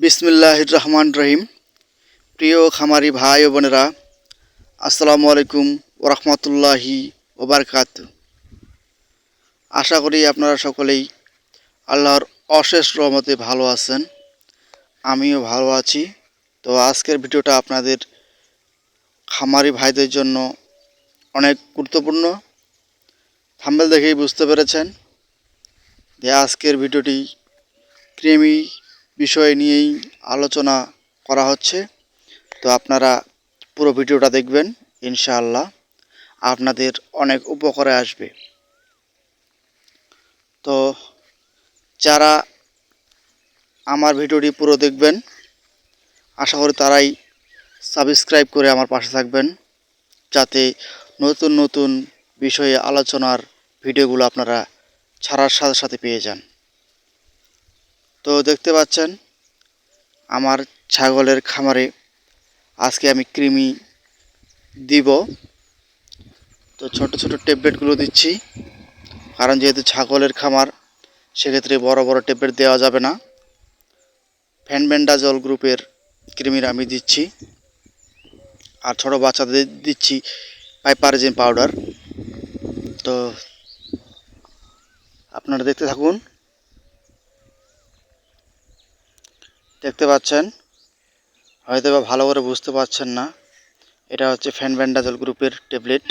বিসমিল্লাহ রহমান রহিম প্রিয় খামারি ভাই ও বোনেরা, আসসালামু আলাইকুম ওরহমতুল্লাহি ওবরকাত আশা করি আপনারা সকলেই আল্লাহর অশেষ রহমতে ভালো আছেন, আমিও ভালো আছি। তো আজকের ভিডিওটা আপনাদের খামারি ভাইদের জন্য অনেক গুরুত্বপূর্ণ। থাম্বেল দেখেই বুঝতে পেরেছেন যে আজকের ভিডিওটি কৃমি বিষয় নিয়েই আলোচনা করা হচ্ছে। তো আপনারা পুরো ভিডিওটা দেখবেন, ইনশাআল্লাহ। আপনাদের অনেক উপকারে আসবে। তো যারা আমার ভিডিওটি পুরো দেখবেন, আশা করি তারাই সাবস্ক্রাইব করে আমার পাশে থাকবেন, যাতে নতুন নতুন বিষয়ে আলোচনার ভিডিওগুলো আপনারা ছাড়ার সাথে সাথে পেয়ে যান। তো দেখতে পাচ্ছেন, আমার ছাগলের খামারে আজকে আমি কৃমি দিব। তো ছোট ছোট ট্যাবলেটগুলো দিচ্ছি। কারণ যেহেতু ছাগলের খামার, সেক্ষেত্রে বড় বড় ট্যাবলেট দেওয়া যাবে না। ফ্যানবেন্ডাজল গ্রুপের কৃমির আমি দিচ্ছি। আর ছোট বাচ্চাদের দিচ্ছি পাইপারজিন পাউডার। তো আপনারা দেখতে থাকুন। দেখতে পাচ্ছেন। হয়তো বা ভালো করে বুঝতে পারছেন না। এটা হচ্ছে ফ্যান ফ্যানব্যান্ডাজল গ্রুপের ট্যাবলেট।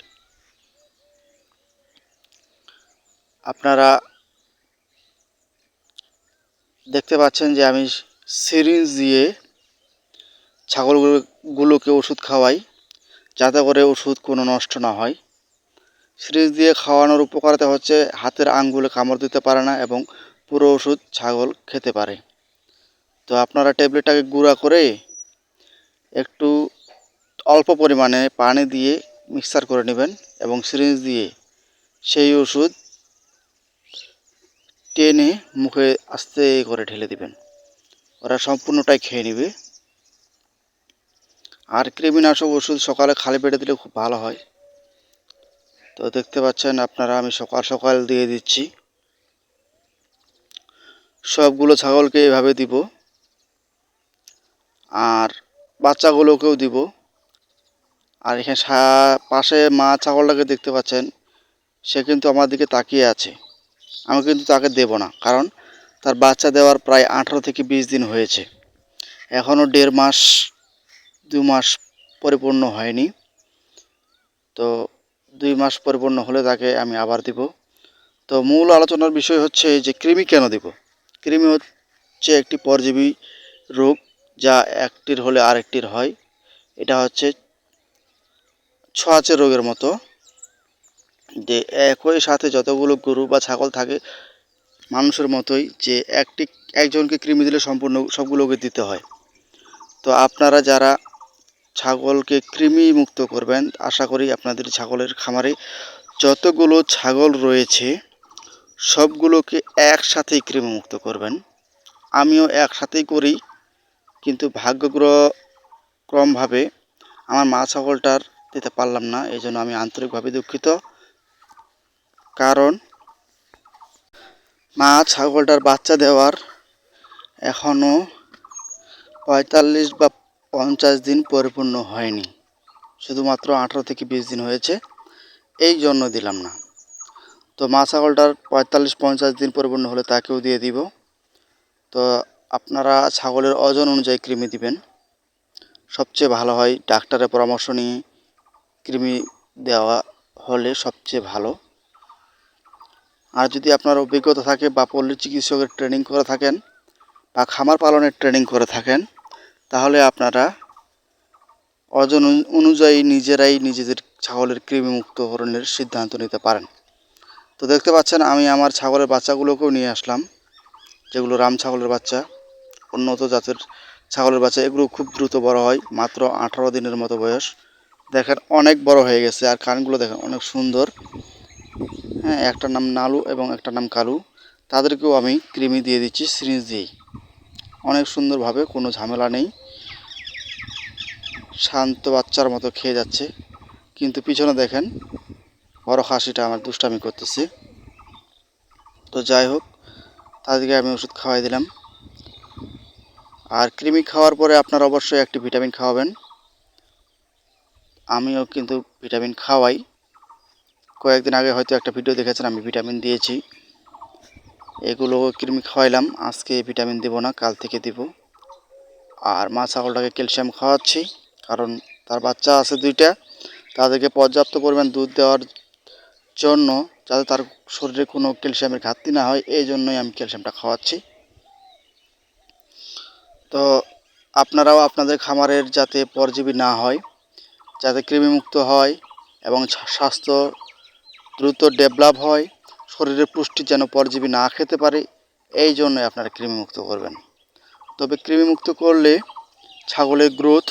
আপনারা দেখতে পাচ্ছেন যে আমি সিরিঞ্জ দিয়ে ছাগলগুলোকে ওষুধ খাওয়াই, যাতে করে ওষুধ কোনো নষ্ট না হয়। সিরিঞ্জ দিয়ে খাওয়ানোর উপকারিতা হচ্ছে হাতের আঙ্গুলে কামড় দিতে পারে না এবং পুরো ওষুধ ছাগল খেতে পারে। তো আপনারা ট্যাবলেটটাকে গুঁড়া করে একটু অল্প পরিমাণে পানি দিয়ে মিক্সার করে নেবেন এবং সিরিঞ্জ দিয়ে সেই ওষুধ টেনে মুখে আস্তে করে ঢেলে দিবেন। ওরা সম্পূর্ণটাই খেয়ে নেবে। আর কৃমিনাশক ওষুধ সকালে খালি পেটে দিলে খুব ভালো হয়। তো দেখতে পাচ্ছেন আপনারা, আমি সকাল সকাল দিয়ে দিচ্ছি। সবগুলো ছাগলকে এভাবে দিব। আর বাচ্চাগুলোকেও দিব। আর এখানে পাশে মা ছাগলটাকে দেখতে পাচ্ছেন। সে কিন্তু আমার দিকে তাকিয়ে আছে। আমি কিন্তু তাকে দেব না, কারণ তার বাচ্চা দেওয়ার প্রায় আঠারো থেকে বিশ দিন হয়েছে। এখনও দেড় মাস, দু মাস পরিপূর্ণ হয়নি। তো দুই মাস পরিপূর্ণ হলে তাকে আমি আবার দিব। তো মূল আলোচনার বিষয় হচ্ছে যে কৃমি কেন দেব? কৃমি হচ্ছে একটি পরজীবী রোগ। যা একটির হলে আরেকটির হয়, এটা হচ্ছে ছোঁয়াচে রোগের মতো। যে একই সাথে যতগুলো গরু বা ছাগল থাকে, মানুষের মতোই যে একটি, একজনকে কৃমি দিলে সম্পূর্ণ সবগুলোকে দিতে হয়। তো আপনারা যারা ছাগলকে কৃমি মুক্ত করবেন, আশা করি আপনাদের ছাগলের খামারে যতগুলো ছাগল রয়েছে, সবগুলোকে একসাথেই কৃমি মুক্ত করবেন। আমিও একসাথেই করি। কিন্তু ভাগ্যগ্রহ ক্রমভাবে আমার মা ছাগলটার দিতে পারলাম না, এই জন্য আমি আন্তরিকভাবে দুঃখিত। কারণ মা ছাগলটার বাচ্চা দেওয়ার এখনও পঁয়তাল্লিশ বা পঞ্চাশ দিন পরিপূর্ণ হয়নি, শুধুমাত্র আঠারো থেকে বিশ দিন হয়েছে, এই জন্য দিলাম না। তো মা ছাগলটার পঁয়তাল্লিশ, পঞ্চাশ দিন পরিপূর্ণ হলে তাকেও দিয়ে দিব। তো আপনারা ছাগলের ওজন অনুযায়ী কৃমি দিবেন। সবচেয়ে ভালো হয় ডাক্তারের পরামর্শ নিয়ে কৃমি দেওয়া হলে সবচেয়ে ভালো। আর যদি আপনার অভিজ্ঞতা থাকে বা পল্লী চিকিৎসকের ট্রেনিং করে থাকেন বা খামার পালনের ট্রেনিং করে থাকেন, তাহলে আপনারা ওজন অনুযায়ী নিজেরাই নিজেদের ছাগলের কৃমিমুক্তকরণের সিদ্ধান্ত নিতে পারেন। তো দেখতে পাচ্ছেন আমি আমার ছাগলের বাচ্চাগুলোকেও নিয়ে আসলাম, যেগুলো রাম ছাগলের বাচ্চা। উন্নত জাতের ছাগলের বাচ্চা, এগুলো খুব দ্রুত বড় হয়, মাত্র আঠারো দিনের মতো বয়স। দেখেন, অনেক বড় হয়ে গেছে, আর কানগুলো দেখেন অনেক সুন্দর। হ্যাঁ একটার নাম নালু এবং একটার নাম কালু। তাদেরকেও আমি কৃমি দিয়ে দিচ্ছি, সিরিঞ্জ দিয়েই। অনেক সুন্দরভাবে, কোনো ঝামেলা নেই। শান্ত বাচ্চার মতো খেয়ে যাচ্ছে। কিন্তু পিছনে দেখেন, বড় খাসিটা আমার দুষ্টামি করতেছে। তো যাই হোক, তাদেরকে আমি ওষুধ খাওয়াই দিলাম। আর কৃমি খাওয়ার পরে আপনারা অবশ্যই একটি ভিটামিন খাওয়াবেন। আমিও কিন্তু ভিটামিন খাওয়াই। কয়েকদিন আগে হয়তো একটা ভিডিও দেখেছেন, আমি ভিটামিন দিয়েছি। এগুলো কৃমি খাওয়াইলাম, আজকে ভিটামিন দেব না, কাল থেকে দিব। আর মা ছাগলটাকে ক্যালসিয়াম খাওয়াচ্ছি, কারণ তার বাচ্চা আছে দুইটা। তাদেরকে পর্যাপ্ত পরিমাণ দুধ দেওয়ার জন্য যাতে তার শরীরে কোনো ক্যালসিয়ামের ঘাটতি না হয়, এই জন্যই আমি ক্যালসিয়ামটা খাওয়াচ্ছি। তো আপনারাও আপনাদের খামারের যাতে পরজীবী না হয়, যাতে কৃমিমুক্ত হয় এবং স্বাস্থ্য দ্রুত ডেভেলপ হয়, শরীরের পুষ্টি যেন পরজীবী না খেতে পারে, এই জন্যই আপনারা কৃমিমুক্ত করবেন। তবে কৃমিমুক্ত করলে ছাগলের গ্রোথ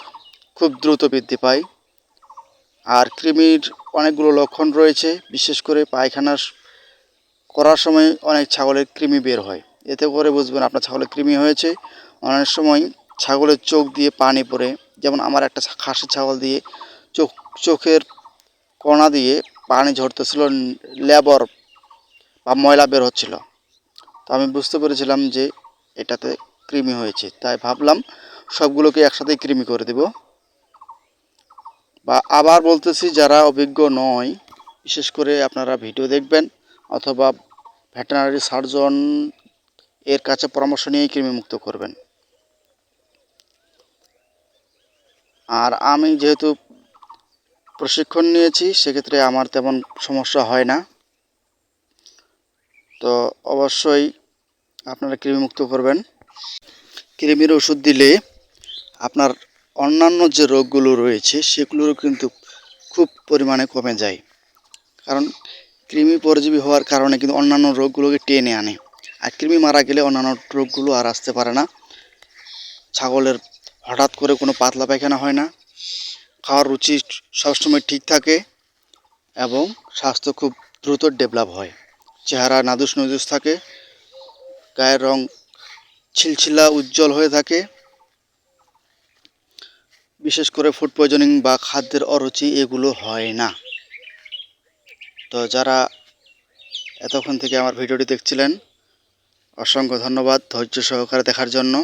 খুব দ্রুত বৃদ্ধি পায়। আর কৃমির অনেকগুলো লক্ষণ রয়েছে, বিশেষ করে পায়খানা করার সময় অনেক ছাগলের কৃমি বের হয়। এতে করে বুঝবেন আপনার ছাগলের কৃমি হয়েছে অনেক সময় ছাগলের চোখ দিয়ে পানি পড়ে, যেমন আমার একটা খাসি ছাগল দিয়ে চোখ, চোখের কণা দিয়ে পানি ঝরতেছিল, লেবর বা ময়লা বের হচ্ছিল। তো আমি বুঝতে পেরেছিলাম যে এটাতে কৃমি হয়েছে। তাই ভাবলাম সবগুলোকে একসাথেই কৃমি করে দেব। বা আবার বলতেছি, যারা অভিজ্ঞ নয়, বিশেষ করে আপনারা ভিডিও দেখবেন অথবা ভেটেনারি সার্জন এর কাছে পরামর্শ নিয়েই কৃমিমুক্ত করবেন। আর আমি যেহেতু প্রশিক্ষণ নিয়েছি, সেক্ষেত্রে আমার তেমন সমস্যা হয় না। তো অবশ্যই আপনারা কৃমিমুক্ত করবেন। কৃমির ওষুধ দিলে আপনার অন্যান্য যে রোগগুলো রয়েছে, সেগুলোরও কিন্তু খুব পরিমাণে কমে যায়। কারণ কৃমি পরজীবী হওয়ার কারণে কিন্তু অন্যান্য রোগগুলোকে টেনে আনে। আর কৃমি মারা গেলে অন্যান্য রোগগুলো আর আসতে পারে না। ছাগলের হঠাৎ করে কোনো পাতলা পায়খানা হয় না। খাওয়ার রুচি সবসময় ঠিক থাকে এবং স্বাস্থ্য খুব দ্রুত ডেভেলপ হয়। চেহারা নাদুস নুদুস থাকে, গায়ের রং ছিলছিলা উজ্জ্বল হয়ে থাকে। বিশেষ করে ফুড পয়জনিং বা খাদ্যের অরুচি এগুলো হয় না। তো যারা এতক্ষণ থেকে আমার ভিডিওটি দেখছিলেন, অসংখ্য ধন্যবাদ ধৈর্য সহকারে দেখার জন্য।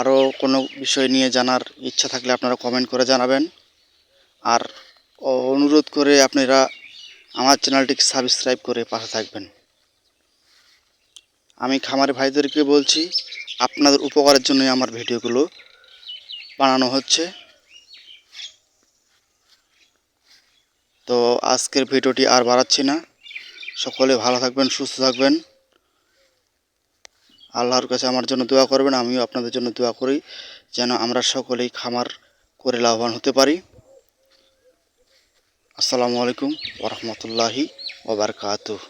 আরও কোনো বিষয় নিয়ে জানার ইচ্ছা থাকলে আপনারা কমেন্ট করে জানাবেন। আর অনুরোধ করে আপনারা আমার চ্যানেলটিকে সাবস্ক্রাইব করে পাশে থাকবেন। আমি খামারি ভাইদেরকে বলছি, আপনাদের উপকারের জন্যই আমার ভিডিওগুলো বানানো হচ্ছে। তো আজকের ভিডিওটি আর বাড়াচ্ছি না। সকলে ভালো থাকবেন, সুস্থ থাকবেন। আল্লাহর কাছে আমার জন্য দোয়া করবেন, আমিও আপনাদের জন্য দোয়া করি, যেন আমরা সকলেই খামার করে লাভবান হতে পারি। আসসালামু আলাইকুম ওরহমতুল্লাহি ওবরকাতুহ